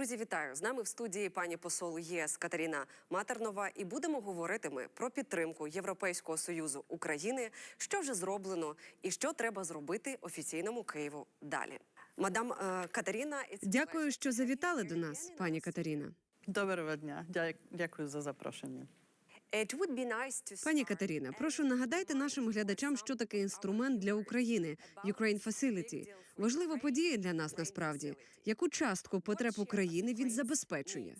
Друзі, вітаю з нами в студії пані посол ЄС Катерина Матернова. І будемо говорити ми про підтримку Європейського союзу України, що вже зроблено, і що треба зробити офіційному Києву далі. Мадам е, Катерина, Дякую, що завітали до нас, пані Катерина. Доброго дня. Дя- Дякую за запрошення. Пані Катерина, прошу нагадайте нашим глядачам, що таке інструмент для України Ukraine Facility. Важлива подія для нас насправді. Яку частку потреб України він забезпечує?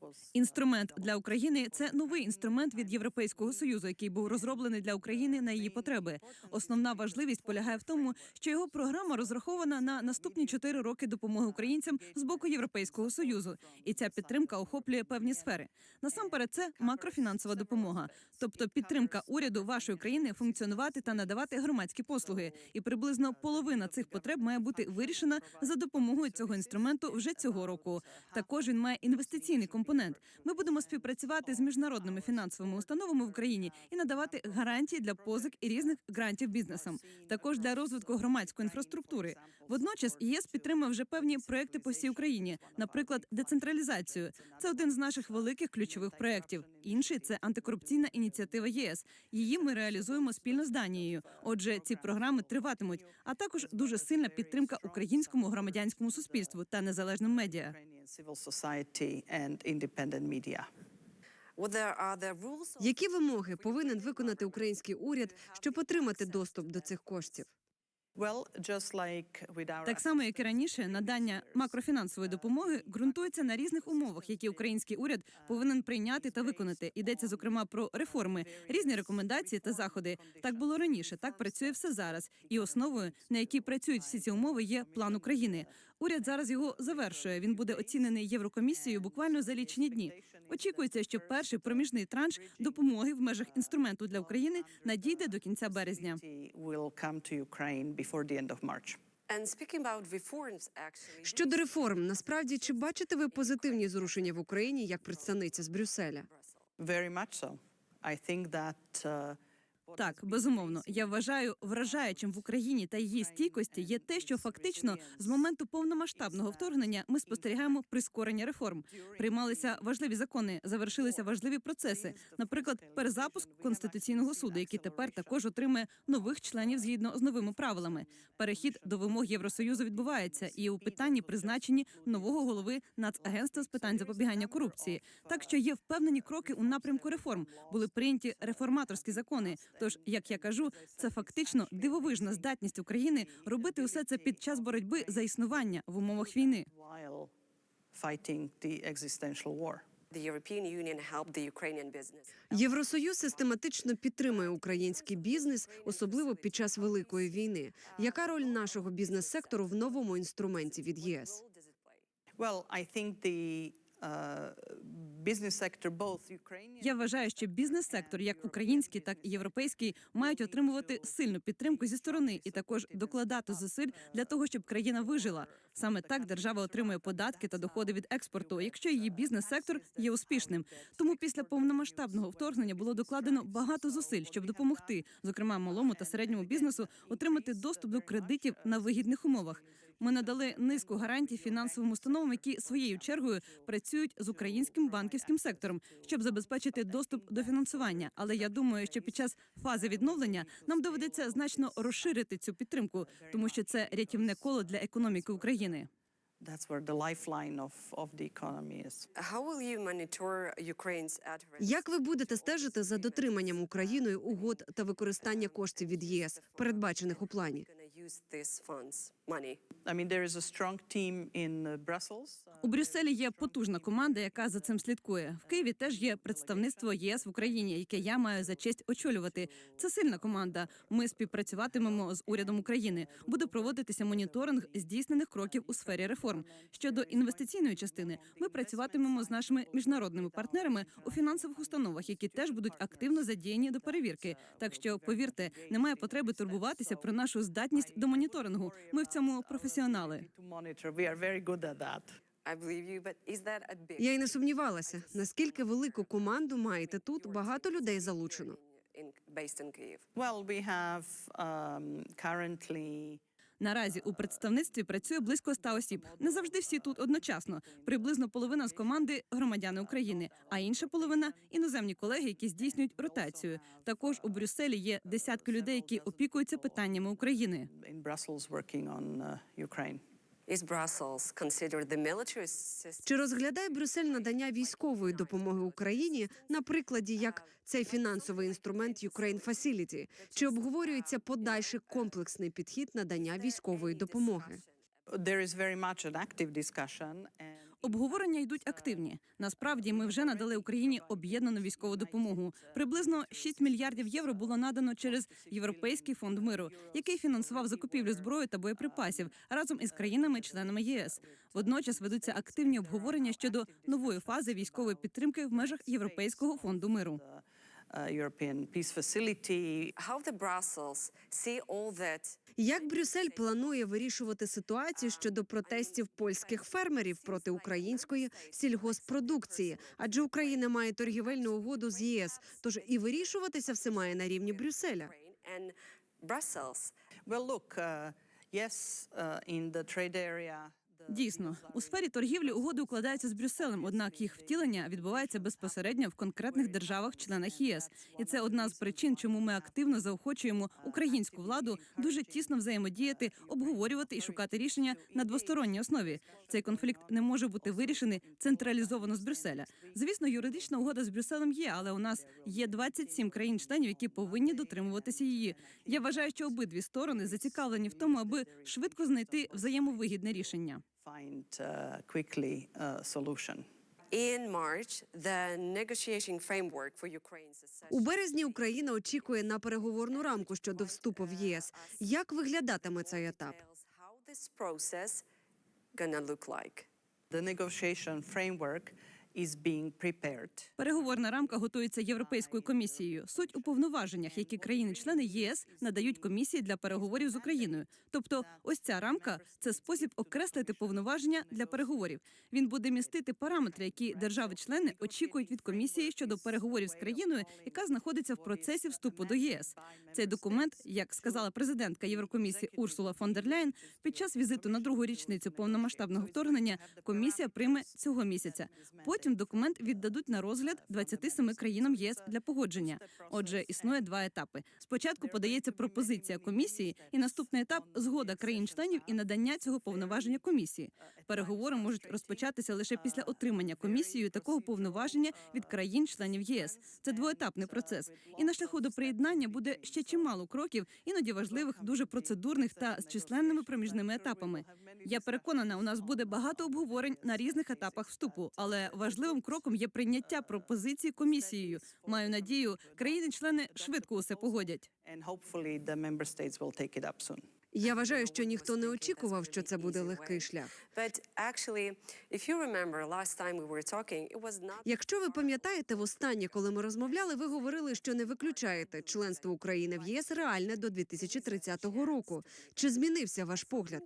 Was Інструмент для України це новий інструмент від Європейського союзу, який був розроблений для України на її потреби. Основна важливість полягає в тому, що його програма розрахована на наступні чотири роки допомоги українцям з боку Європейського союзу, і ця підтримка охоплює певні сфери. Насамперед, це макрофінансова допомога, тобто підтримка уряду вашої країни функціонувати та надавати громадські послуги. І приблизно половина цих потреб має бути вирішена за допомогою цього інструменту вже цього року. Також він має інвестиційний компонент. Ми будемо співпрацювати з міжнародними фінансовими установами в Україні і надавати гарантії для позик і різних грантів бізнесам, також для розвитку громадської інфраструктури. Водночас ЄС підтримує вже певні проекти по всій Україні, наприклад, децентралізацію. Це один з наших великих ключових проєктів. Інший це антикорупційна ініціатива єС. Її ми реалізуємо спільно з Данією. Отже, ці програми триватимуть, а також дуже сильна підтримка українському громадянському суспільству та незалежним медіа. Які вимоги повинен виконати український уряд, щоб отримати доступ до цих коштів? Так само, як і раніше, надання макрофінансової допомоги ґрунтується на різних умовах, які український уряд повинен прийняти та виконати. Йдеться зокрема про реформи, різні рекомендації та заходи. Так було раніше, так працює все зараз. І основою, на якій працюють всі ці умови, є план України. Уряд зараз його завершує. Він буде оцінений Єврокомісією буквально за лічені дні. Очікується, що перший проміжний транш допомоги в межах інструменту для України надійде до кінця березня. Щодо реформ, насправді чи бачите ви позитивні зрушення в Україні як представниця з Брюсселя? Very much so. I think that uh, Так, безумовно, я вважаю вражаючим в Україні та її стійкості є те, що фактично з моменту повномасштабного вторгнення ми спостерігаємо прискорення реформ. Приймалися важливі закони, завершилися важливі процеси. Наприклад, перезапуск конституційного суду, який тепер також отримує нових членів згідно з новими правилами. Перехід до вимог Євросоюзу відбувається, і у питанні призначені нового голови Нацагентства з питань запобігання корупції. Так що є впевнені кроки у напрямку реформ. Були прийняті реформаторські закони. Тож, як я кажу, це фактично дивовижна здатність України робити усе це під час боротьби за існування в умовах війни. Євросоюз систематично підтримує український бізнес, особливо під час великої війни. Яка роль нашого бізнес-сектору в новому інструменті від ЄС? Я вважаю, що бізнес-сектор, як український, так і європейський, мають отримувати сильну підтримку зі сторони і також докладати зусиль для того, щоб країна вижила. Саме так держава отримує податки та доходи від експорту, якщо її бізнес-сектор є успішним. Тому після повномасштабного вторгнення було докладено багато зусиль, щоб допомогти, зокрема малому та середньому бізнесу, отримати доступ до кредитів на вигідних умовах. Ми надали низку гарантій фінансовим установам, які своєю чергою працюють з українським банківським сектором, щоб забезпечити доступ до фінансування. Але я думаю, що під час фази відновлення нам доведеться значно розширити цю підтримку, тому що це рятівне коло для економіки України. That's where the lifeline of, of the economy is. How will you monitor Ukraine's? Як ви будете стежити за дотриманням Україною угод та використання коштів від ЄС, передбачених у плані? Money? I mean, there is a strong team in uh, Brussels. У Брюсселі є потужна команда, яка за цим слідкує. В Києві теж є представництво ЄС в Україні, яке я маю за честь очолювати. Це сильна команда. Ми співпрацюватимемо з урядом України. Буде проводитися моніторинг здійснених кроків у сфері реформ. Щодо інвестиційної частини, ми працюватимемо з нашими міжнародними партнерами у фінансових установах, які теж будуть активно задіяні до перевірки. Так що, повірте, немає потреби турбуватися про нашу здатність до моніторингу. Ми в цьому професіонали. Я й не сумнівалася, наскільки велику команду маєте тут. Багато людей залучено. Наразі у представництві працює близько ста осіб. Не завжди всі тут одночасно. Приблизно половина з команди громадяни України, а інша половина іноземні колеги, які здійснюють ротацію. Також у Брюсселі є десятки людей, які опікуються питаннями України. Чи розглядає Брюссель надання військової допомоги Україні на прикладі як цей фінансовий інструмент Ukraine Facility? Чи обговорюється подальший комплексний підхід надання військової допомоги? Обговорення йдуть активні. Насправді, ми вже надали Україні об'єднану військову допомогу. Приблизно 6 мільярдів євро було надано через Європейський фонд миру, який фінансував закупівлю зброї та боєприпасів разом із країнами-членами ЄС. Водночас ведуться активні обговорення щодо нової фази військової підтримки в межах Європейського фонду миру. Uh, European Peace Facility. How the Brussels see all that Як Брюссель планує вирішувати ситуацію щодо протестів польських фермерів проти української сільгоспродукції? Адже Україна має торгівельну угоду з ЄС, тож і вирішуватися все має на рівні Брюсселя. Well, look, uh, yes, uh, in the trade area. Дійсно, у сфері торгівлі угоди укладаються з Брюсселем, однак їх втілення відбувається безпосередньо в конкретних державах-членах ЄС, і це одна з причин, чому ми активно заохочуємо українську владу дуже тісно взаємодіяти, обговорювати і шукати рішення на двосторонній основі. Цей конфлікт не може бути вирішений централізовано з Брюсселя. Звісно, юридична угода з Брюсселем є, але у нас є 27 країн-членів, які повинні дотримуватися її. Я вважаю, що обидві сторони зацікавлені в тому, аби швидко знайти взаємовигідне рішення. Find uh, quickly a solution. In March, the negotiating framework for Ukraine's accession У березні Україна очікує на переговорну рамку щодо вступу в ЄС. Як виглядатиме цей етап? The negotiation framework is being prepared. Переговорна рамка готується Європейською комісією. Суть у повноваженнях, які країни-члени єС надають комісії для переговорів з Україною. Тобто, ось ця рамка це спосіб окреслити повноваження для переговорів. Він буде містити параметри, які держави-члени очікують від комісії щодо переговорів з країною, яка знаходиться в процесі вступу до ЄС. Цей документ, як сказала президентка Єврокомісії Урсула фон дер Ляєн, під час візиту на другу річницю повномасштабного вторгнення комісія прийме цього місяця. Потім документ віддадуть на розгляд 27 країнам ЄС для погодження. Отже, існує два етапи. Спочатку подається пропозиція комісії, і наступний етап згода країн-членів і надання цього повноваження комісії. Переговори можуть розпочатися лише після отримання комісією такого повноваження від країн-членів ЄС. Це двоетапний процес. І на шляху до приєднання буде ще чимало кроків, іноді важливих, дуже процедурних та з численними проміжними етапами. Я переконана, у нас буде багато обговорень на різних етапах вступу, але важливим кроком є прийняття пропозиції комісією. Маю надію, країни-члени швидко усе погодять. Я вважаю, що ніхто не очікував, що це буде легкий шлях. Якщо ви пам'ятаєте, востаннє, коли ми розмовляли, ви говорили, що не виключаєте членство України в ЄС реальне до 2030 року. Чи змінився ваш погляд?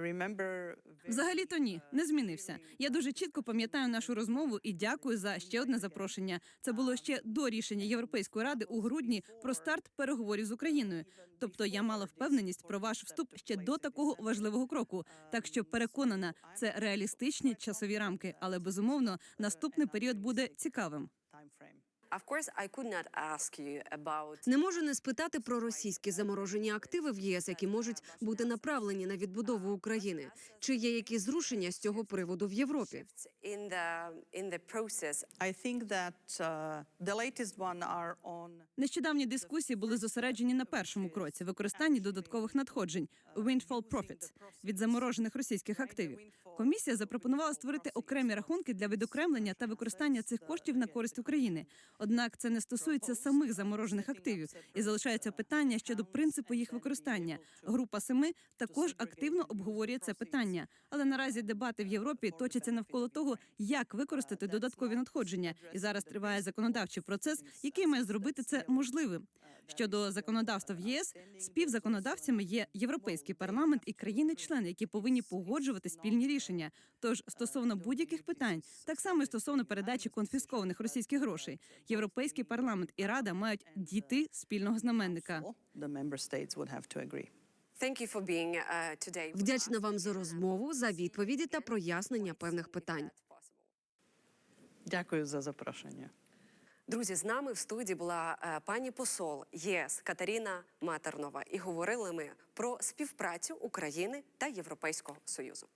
Remember Взагалі-то ні, не змінився. Я дуже чітко пам'ятаю нашу розмову і дякую за ще одне запрошення. Це було ще до рішення Європейської ради у грудні про старт переговорів з Україною. Тобто я мала впевненість про ваш вступ ще до такого важливого кроку. Так що переконана, це реалістичні часові рамки, але безумовно наступний період буде цікавим. Не можу не спитати про російські заморожені активи в ЄС, які можуть бути направлені на відбудову України. Чи є якісь зрушення з цього приводу в Європі? in the in the process I think that uh, the latest one are on Нещодавні дискусії були зосереджені на першому кроці використанні додаткових надходжень windfall profits від заморожених російських активів. Комісія запропонувала створити окремі рахунки для відокремлення та використання цих коштів на користь України. Однак це не стосується самих заморожених активів і залишається питання щодо принципу їх використання. Група семи також активно обговорює це питання, але наразі дебати в Європі точаться навколо того, як використати додаткові надходження. І зараз триває законодавчий процес, який має зробити це можливим. Щодо законодавства в ЄС, співзаконодавцями є Європейський парламент і країни-члени, які повинні погоджувати спільні рішення. Тож стосовно будь-яких питань, так само і стосовно передачі конфіскованих російських грошей, Європейський парламент і Рада мають дійти спільного знаменника. Uh, Вдячна вам за розмову, за відповіді та прояснення певних питань. Дякую за запрошення. Друзі, з нами в студії була е, пані посол ЄС Катерина Матернова, і говорили ми про співпрацю України та Європейського союзу.